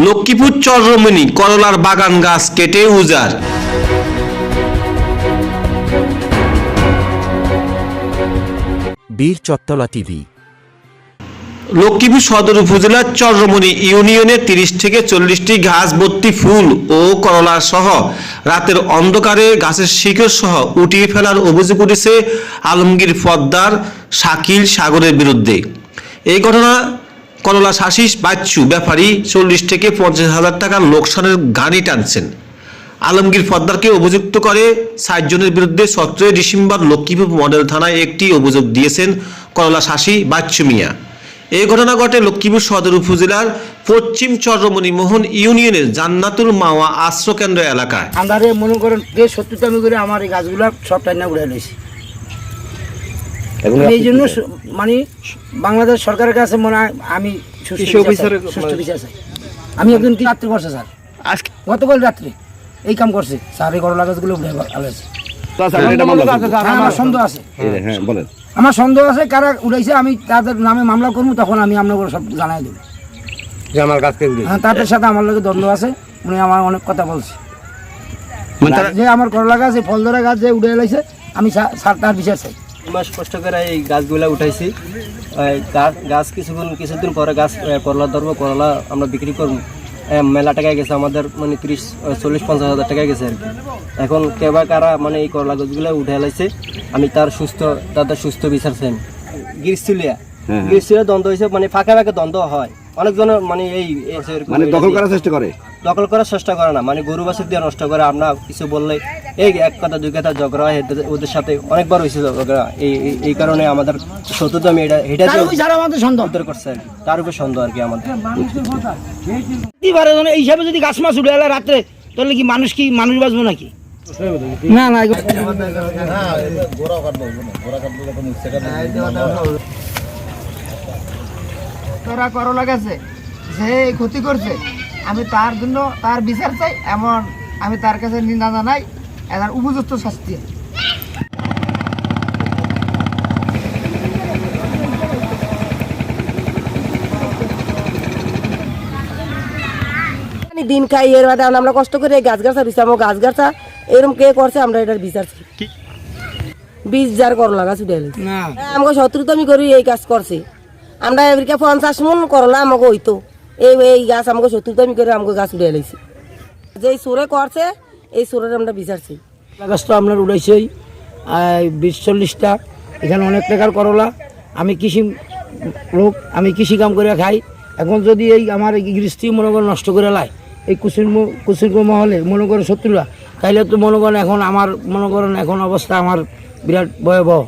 লক্ষ্মীপুর চরমনি করলার বাগান গাছ কেটে উজাড়। বীর চত্তলা টিভি। লক্ষ্মীপুর সদর উপজেলার চরমনি ইউনিয়নের তিরিশ থেকে চল্লিশটি ঘাস ভর্তি ফুল ও করলা সহ রাতের অন্ধকারে গাছের শিকড় সহ উঠিয়ে ফেলার অভিযোগ উঠেছে আলমগীর পদ্মার শাকিল সাগরের বিরুদ্ধে। এই ঘটনা করলা শাসিস বাচ্চু, ব্যাপারী চল্লিশ থেকে পঞ্চাশ হাজার টাকার লোকসানের গাড়ি টানছেন। আলমগীর পদ্মারকে অভিযুক্ত করে ষাট জনের বিরুদ্ধে সতেরোই ডিসেম্বর লক্ষ্মীপুর মডেল থানায় একটি অভিযোগ দিয়েছেন করলা শাসী বাচ্চু মিয়া। এই ঘটনা ঘটে লক্ষ্মীপুর সদর উপজেলার পশ্চিম চরমণি মোহন ইউনিয়নের জান্নাতুল মাওয়া আশ্রয়কেন্দ্র এলাকায়। আন্ধারে মনে করেন সত্যতা আমি করে আমার এই গাছগুলো সব টাইনা উড়ে লইছি এই জন্য মানে বাংলাদেশ সরকারের কাছে মনে হয় আমি বিচার চাই, চাই। আমি একদিন রাত্রে করছে স্যার। আজকে গতকাল রাত্রে এই কাম করছে। স্যার এই গাছগুলো আমার সন্দেহ আছে হ্যাঁ আমার সন্দেহ আছে কারা উড়াইছে আমি তাদের নামে মামলা করব তখন আমি আপনাকে সব জানাই দেবো। যে আমার হ্যাঁ তাদের সাথে আমার লোকের দ্বন্দ্ব আছে উনি আমার অনেক কথা বলছে। মানে যে আমার করলা গাছ ফল ধরা গাছ যে উড়ে এলাইছে আমি সা- স্যার তার বিচার চাই। মাস কষ্ট করে এই গাছগুলা উঠাইছি। এই গাছ কিছুদিন কিছুদিন পরে গাছ করলা ধরবো করলা আমরা বিক্রি করব। মেলা টাকায় গেছে আমাদের মানে তিরিশ চল্লিশ পঞ্চাশ হাজার টাকায় গেছে আর কি। এখন কেবা কারা মানে এই করলা গাছগুলো উঠে এলাইছে আমি তার সুস্থ তাদের সুস্থ বিচার চাই। গ্রীষ্মলিয়া গ্রীষ্মলিয়া দ্বন্দ্ব হয়েছে মানে ফাঁকে ফাঁকে দ্বন্দ্ব হয়। অনেকজনের মানে এই এই মানে দখল করার চেষ্টা করে? দখল করার চেষ্টা করে না। মানে গরু বাছুর দিয়ে নষ্ট করে আমরা কিছু বললে এই এক কথা দুই কথা ঝগড়া হয় ওদের সাথে অনেকবার হয়েছে ঝগড়া। এই এই- কারণে আমাদের শত্রুতা আমি এটা এটা যারা আমাদের সন্দেহ। করছে আর তার উপর সন্দেহ আর কি আমাদের। এই হিসাবে যদি গাছ মাছ এলে রাত্রে তাহলে কি মানুষ কি মানুষ বাঁচবো নাকি? না না তোরা করলা গেছে যে ক্ষতি করছে আমি তার জন্য তার বিচার চাই এমন আমি তার কাছে নিন্দা জানাই এর উপযুক্ত শাস্তি। মানে দিন খাই এর বাদে আমরা কষ্ট করে এই গাছ গাছা আমার গাছ গাছা এরকম কে করছে আমরা এটার বিচার। বীজ যার করলা গাছ উঠে। না। আমাকে শত্রু আমি করি এই কাজ করছে। আমরা এবারকে পঞ্চাশ মন করলা আমাকে হইতো। এই এই গাছ আমাকে শত্রু আমি করে আমাকে গাছ উঠে এলেছি যে সুরে করছে, এই সুরের আমরা বিচারছি গাছ তো আপনার উড়াইছেই বিশ চল্লিশটা, এখানে অনেক টাকার করলা। আমি কৃষি লোক, আমি কৃষি কাম করে খাই। এখন যদি এই আমার গৃষ্টি মনে করেন নষ্ট করে লাই এই কুসির কুসির মহলে মনে করেন শত্রুরা তাইলে তো মনে করেন এখন আমার, মনে করেন এখন অবস্থা আমার বিরাট ভয়াবহ।